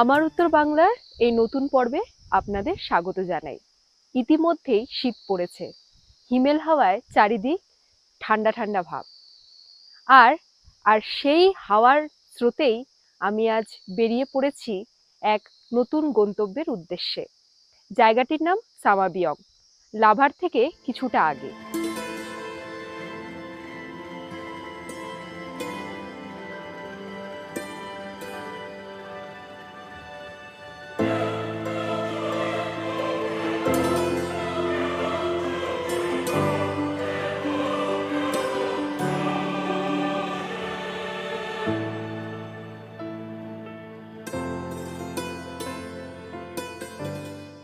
আমার উত্তর বাংলার এই নতুন পর্বে আপনাদের স্বাগত জানাই। ইতিমধ্যেই শীত পড়েছে। হিমেল হাওয়ায় চারিদিক ঠান্ডা ঠান্ডা ভাব। আর আর সেই হাওয়ার স্রোতেই আমি আজ বেরিয়ে পড়েছি এক নতুন গন্তব্যের উদ্দেশ্যে। জায়গাটির নাম সামাবিয়ং লাভার থেকে কিছুটা আগে।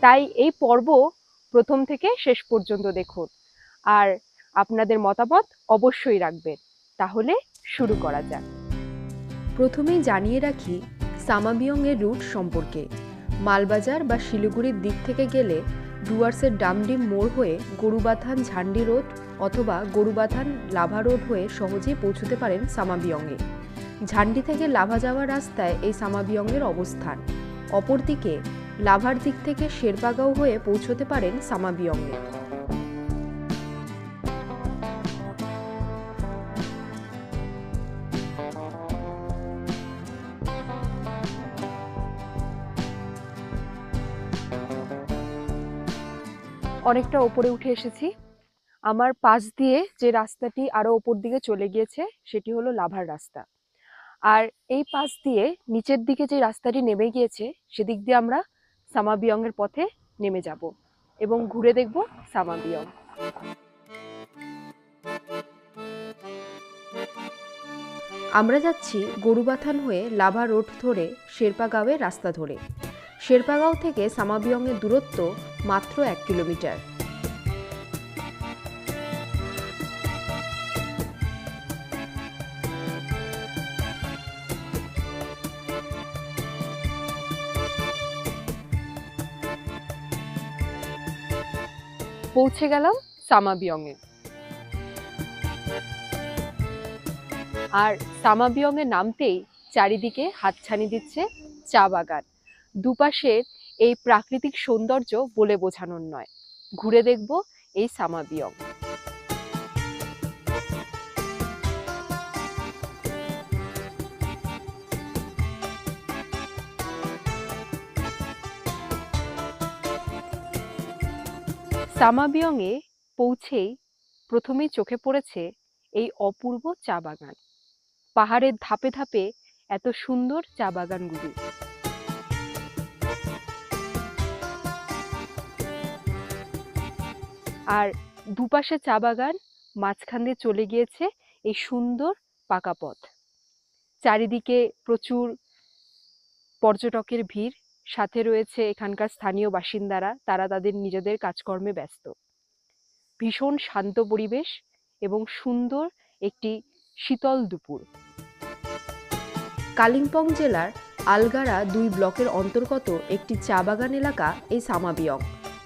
তাই এই পর্ব প্রথম থেকে শেষ পর্যন্ত দেখুন। আর আপনাদের মতামত অবশ্যই রাখবেন। তাহলে শুরু করা যাক। প্রথমেই জানিয়ে রাখি সামাবিয়ং এর রুট সম্পর্কে। মালবাজার বা শিলিগুড়ির দিক থেকে গেলে ডুয়ার্সের ডামডিম মোড় হয়ে গরুবাথান ঝান্ডি রোড অথবা গরুবাথান লাভা রোড হয়ে সহজেই পৌঁছতে পারেন সামাবিয়ংয়ে। ঝান্ডি থেকে লাভা যাওয়ার রাস্তায় এই সামাবিয়ংয়ের অবস্থান। অপরদিকে লাভার দিক থেকে শেরপাগাঁও হয়ে পৌঁছতে পারেন সামাবিয়ংয়ে অনেকটা ওপরে উঠে এসেছি। আমার পাশ দিয়ে যে রাস্তাটি আরও ওপর দিকে চলে গিয়েছে, সেটি হলো লাভার রাস্তা। আর এই পাশ দিয়ে নিচের দিকে যে রাস্তাটি নেমে গিয়েছে, সেদিক দিয়ে আমরা সামাবিয়ং এর পথে নেমে যাব এবং ঘুরে দেখব সামাবিয়ং। আমরা যাচ্ছি গরুবাথান হয়ে লাভা রোড ধরে শেরপাগাঁওয়ের রাস্তা ধরে। শেরপাগাঁও থেকে সামাবিয়ংয়ের দূরত্ব মাত্র এক কিলোমিটার। পৌঁছে গেলাম সামাবিয়ংয়ে। আর সামাবিয়ংয়ে নামতেই চারিদিকে হাতছানি দিচ্ছে চা বাগান। দুপাশের এই প্রাকৃতিক সৌন্দর্য বলে বোঝানোর নয়। ঘুরে দেখব এই সামাবিয়ং। সামাবিয়ংয়ে পৌঁছেই প্রথমেই চোখে পড়েছে এই অপূর্ব চা বাগান। পাহাড়ের ধাপে ধাপে এত সুন্দর চা বাগানগুলি। আর দুপাশে চা বাগান, মাঝখান দিয়ে চলে গিয়েছে এই সুন্দর পাকা পথ। চারিদিকে প্রচুর পর্যটকের ভিড় সাথে রয়েছে এখানকার স্থানীয় বাসিন্দারা, তারা তাদের নিজেদের কাজকর্মে ব্যস্ত। ভীষণ শান্ত পরিবেশ এবং সুন্দর একটি শীতল দুপুর। কালিম্পং জেলার আলগারা দুই ব্লকের অন্তর্গত একটি চা বাগান এলাকা, এই সামাবিয়ং।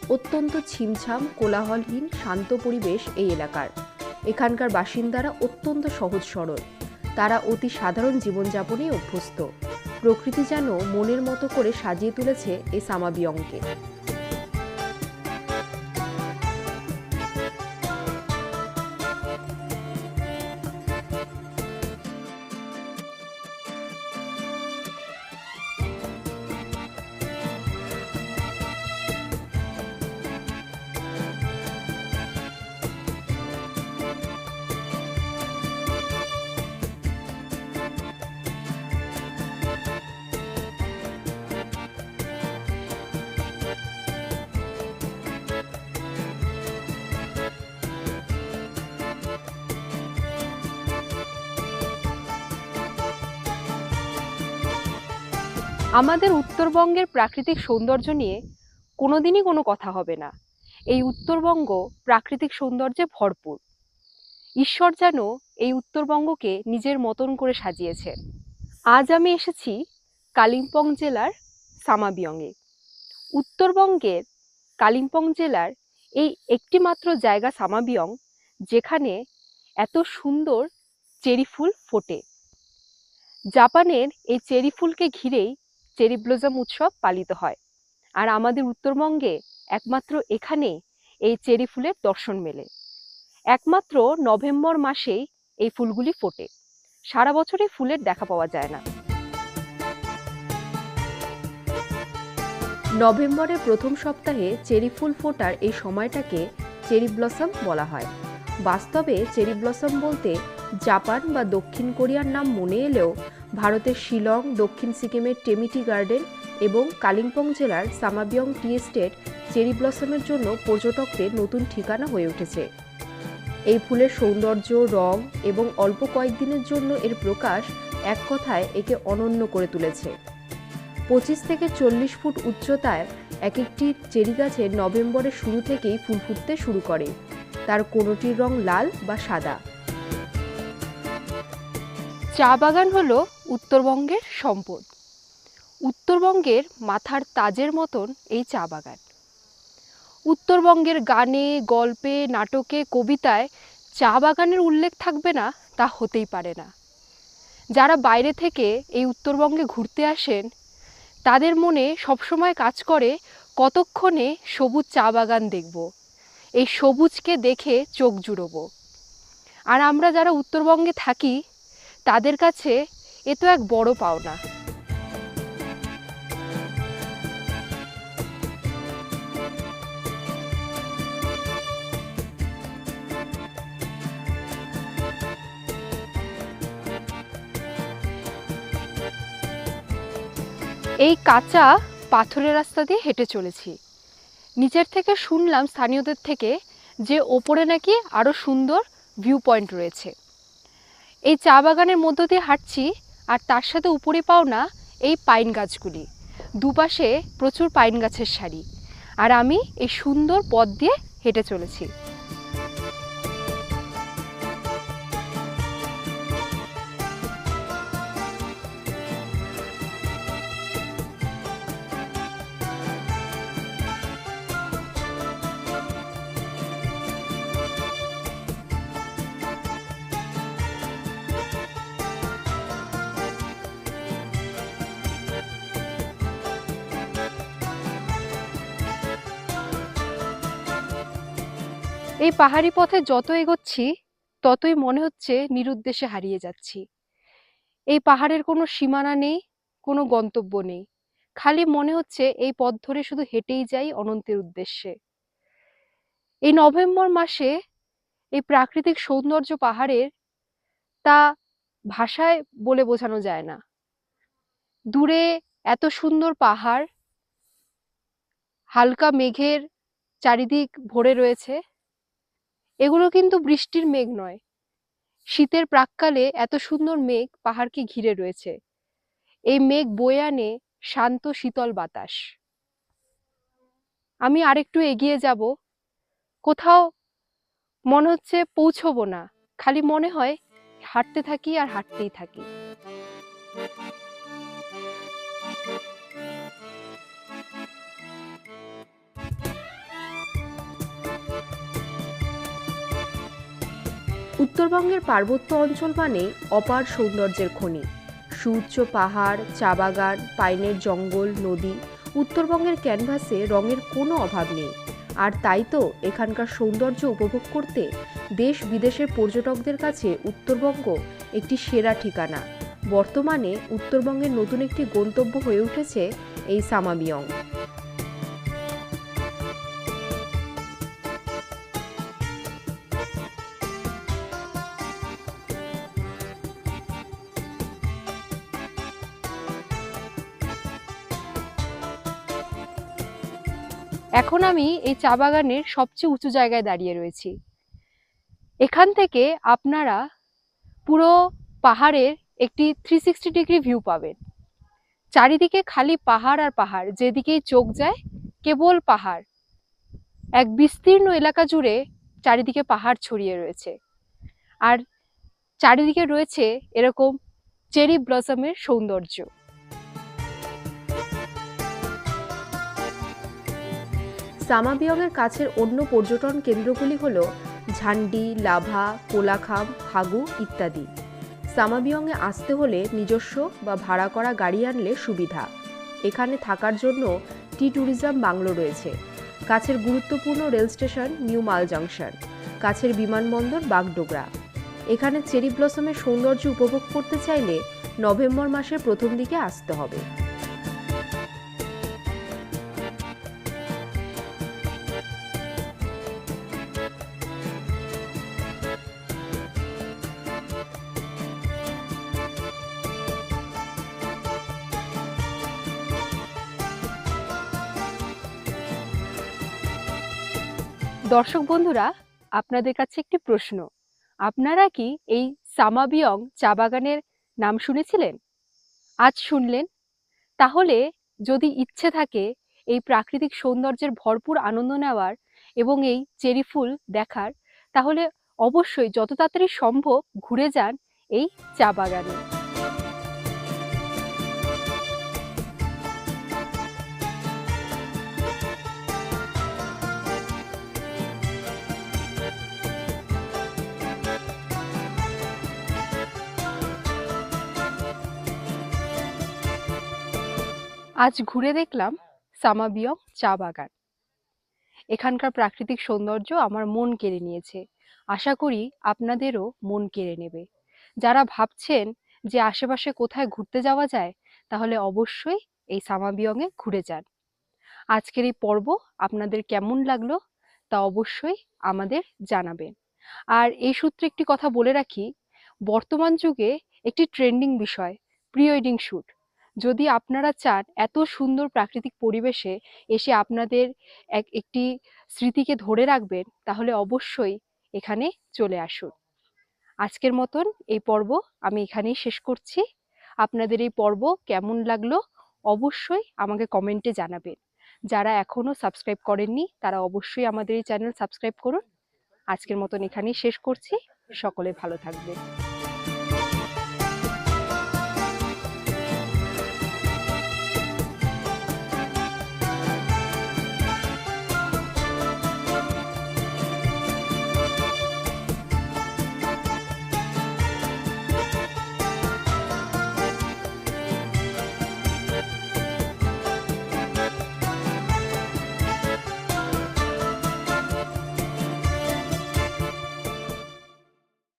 অত্যন্ত ছিমছাম, কোলাহলহীন, শান্ত পরিবেশ এই এলাকার। এখানকার বাসিন্দারা অত্যন্ত সহজ সরল। তারা অতি সাধারণ জীবনযাপনে অভ্যস্ত। প্রকৃতি যেন মনের মতো করে সাজিয়ে তুলেছে এই সামাবিয়ংকে। আমাদের উত্তরবঙ্গের প্রাকৃতিক সৌন্দর্য নিয়ে কোনোদিনই কোনো কথা হবে না। এই উত্তরবঙ্গ প্রাকৃতিক সৌন্দর্যে ভরপুর। ঈশ্বর যেন এই উত্তরবঙ্গকে নিজের মতন করে সাজিয়েছেন। আজ আমি এসেছি কালিম্পং জেলার সামাবিয়ংয়ে। উত্তরবঙ্গের কালিম্পং জেলার এই একটি মাত্র জায়গা সামাবিয়ং, যেখানে এত সুন্দর চেরি ফুল ফোটে। জাপানের এই চেরি ফুলকে ঘিরেই চেরি ব্লজম উৎসব পালিত হয়। আর আমাদের উত্তরবঙ্গে একমাত্র এখানে এই চেরি ফুলের দর্শন মেলে। একমাত্র নভেম্বর মাসেই এই ফুলগুলি ফোটে। সারা বছরই ফুলের দেখা পাওয়া যায় না। নভেম্বরের প্রথম সপ্তাহে চেরি ফুল ফোটার এই সময়টাকে চেরি ব্লসম বলা হয়। বাস্তবে চেরি ব্লসম বলতে জাপান বা দক্ষিণ কোরিয়ার নাম মনে এলেও ভারতের শিলং, দক্ষিণ সিকিমের টেমিটি গার্ডেন এবং কালিম্পং জেলার সামাবিয়ং টি এস্টেট চেরি ব্লসমের জন্য পর্যটকদের নতুন ঠিকানা হয়ে উঠেছে। এই ফুলের সৌন্দর্য, রং এবং অল্প কয়েকদিনের জন্য এর প্রকাশ এক কথায় একে অনন্য করে তুলেছে। পঁচিশ থেকে চল্লিশ ফুট উচ্চতায় এক একটি চেরি গাছের নভেম্বরের শুরু থেকেই ফুল ফুটতে শুরু করে। তার কোনোটির রং লাল বা সাদা। চা বাগান হলো উত্তরবঙ্গের সম্পদ। উত্তরবঙ্গের মাথার তাজের মতন এই চা বাগান। উত্তরবঙ্গের গানে, গল্পে, নাটকে, কবিতায় চা বাগানের উল্লেখ থাকবে না, তা হতেই পারে না। যারা বাইরে থেকে এই উত্তরবঙ্গে ঘুরতে আসেন, তাদের মনে সবসময় কাজ করে কতক্ষণে সবুজ চা বাগান দেখব, এই সবুজকে দেখে চোখ জুড়োবো। আর আমরা যারা উত্তরবঙ্গে থাকি, তাদের কাছে এ তো এক বড় পাওনা। এই কাঁচা পাথরের রাস্তা দিয়ে হেঁটে চলেছি। নিচের থেকে শুনলাম স্থানীয়দের থেকে যে ওপরে নাকি আরও সুন্দর ভিউ পয়েন্ট রয়েছে। এই চা বাগানের মধ্য দিয়ে হাঁটছি আর তার সাথে উপরে পাও না এই পাইন গাছগুলি। দুপাশে প্রচুর পাইন গাছের সারি। আর আমি এই সুন্দর পথ দিয়ে হেঁটে চলেছি। এই পাহাড়ি পথে যত এগোচ্ছি, ততই মনে হচ্ছে নিরুদ্দেশে হারিয়ে যাচ্ছি। এই পাহাড়ের কোনো সীমানা নেই, কোনো গন্তব্য নেই। খালি মনে হচ্ছে এই পথ ধরে শুধু হেঁটেই যাই অনন্তের উদ্দেশ্যে। এই নভেম্বর মাসে এই প্রাকৃতিক সৌন্দর্য পাহাড়ের তা ভাষায় বলে বোঝানো যায় না। দূরে এত সুন্দর পাহাড়, হালকা মেঘের চারিদিক ভরে রয়েছে। এগুলো কিন্তু বৃষ্টির মেঘ নয়। শীতের প্রাককালে এত সুন্দর মেঘ পাহাড়কে ঘিরে রয়েছে। এই মেঘ বয়ে আনে শান্ত শীতল বাতাস। আমি আরেকটু এগিয়ে যাব। কোথাও মনে হচ্ছে পৌঁছবো না। খালি মনে হয় হাঁটতে থাকি আর হাঁটতেই থাকি। উত্তরবঙ্গের পার্বত্য অঞ্চল মানে অপার সৌন্দর্যের খনি। সুউচ্চ পাহাড়, চা বাগান, পাইনের জঙ্গল, নদী, উত্তরবঙ্গের ক্যানভাসে রঙের কোনো অভাব নেই। আর তাই তো এখানকার সৌন্দর্য উপভোগ করতে দেশ বিদেশের পর্যটকদের কাছে উত্তরবঙ্গ একটি সেরা ঠিকানা। বর্তমানে উত্তরবঙ্গের নতুন একটি গন্তব্য হয়ে উঠেছে এই সামাবিয়ং এখন আমি এই চা বাগানের সবচেয়ে উঁচু জায়গায় দাঁড়িয়ে রয়েছি। এখান থেকে আপনারা পুরো পাহাড়ের একটি থ্রি সিক্সটি ডিগ্রি ভিউ পাবেন। চারিদিকে খালি পাহাড় আর পাহাড়, যেদিকেই চোখ যায় কেবল পাহাড়। এক বিস্তীর্ণ এলাকা জুড়ে চারিদিকে পাহাড় ছড়িয়ে রয়েছে। আর চারিদিকে রয়েছে এরকম চেরি ব্লসমের সৌন্দর্য। সামাবিয়ংয়ের কাছের অন্য পর্যটন কেন্দ্রগুলি হল ঝান্ডি, লাভা, কোলাখাম ফাগু ইত্যাদি। সামাবিয়ংয়ে আসতে হলে নিজস্ব বা ভাড়া করা গাড়ি আনলে সুবিধা। এখানে থাকার জন্য টি ট্যুরিজম বাংলো রয়েছে। কাছের গুরুত্বপূর্ণ rail station new Mal junction. কাছের বিমানবন্দর বাগডোগরা। এখানে চেরি ব্লসমের সৌন্দর্য উপভোগ করতে চাইলে নভেম্বর মাসের প্রথম দিকে আসতে হবে। দর্শক বন্ধুরা, আপনাদের কাছে একটি প্রশ্ন। আপনারা কি এই সামাবিয়ং চা বাগানের নাম শুনেছিলেন? আজ শুনলেন। তাহলে যদি ইচ্ছে থাকে, এই প্রাকৃতিক সৌন্দর্যের ভরপুর আনন্দ নেওয়ার এবং এই চেরি ফুল দেখার, তাহলে অবশ্যই যত তাড়াতাড়ি সম্ভব ঘুরে যান এই চা বাগানে। আজ ঘুরে দেখলাম সামাবিয়ং চা বাগান। এখানকার প্রাকৃতিক সৌন্দর্য আমার মন কেড়ে নিয়েছে। আশা করি আপনাদেরও মন কেড়ে নেবে। যারা ভাবছেন যে আশেপাশে কোথায় ঘুরতে যাওয়া যায়, তাহলে অবশ্যই এই সামাবিয়ংয়ে ঘুরে যান। আজকের এই পর্ব আপনাদের কেমন লাগল তা অবশ্যই আমাদের জানাবেন। আর এই সূত্রে একটি কথা বলে রাখি, বর্তমান যুগে একটি ট্রেন্ডিং বিষয় প্রি ওয়েডিং শ্যুট। যদি আপনারা চান এত সুন্দর প্রাকৃতিক পরিবেশে এসে আপনাদের এক, একটি স্মৃতিকে ধরে রাখবেন, তাহলে অবশ্যই এখানে চলে আসুন। আজকের মতন এই পর্ব আমি এখানেই শেষ করছি। আপনাদের এই পর্ব কেমন লাগল অবশ্যই আমাকে কমেন্টে জানাবেন। যারা এখনও সাবস্ক্রাইব করেননি, তারা অবশ্যই আমাদের এই চ্যানেল সাবস্ক্রাইব করুন। আজকের মতন এখানেই শেষ করছি। সকলে ভালো থাকবেন।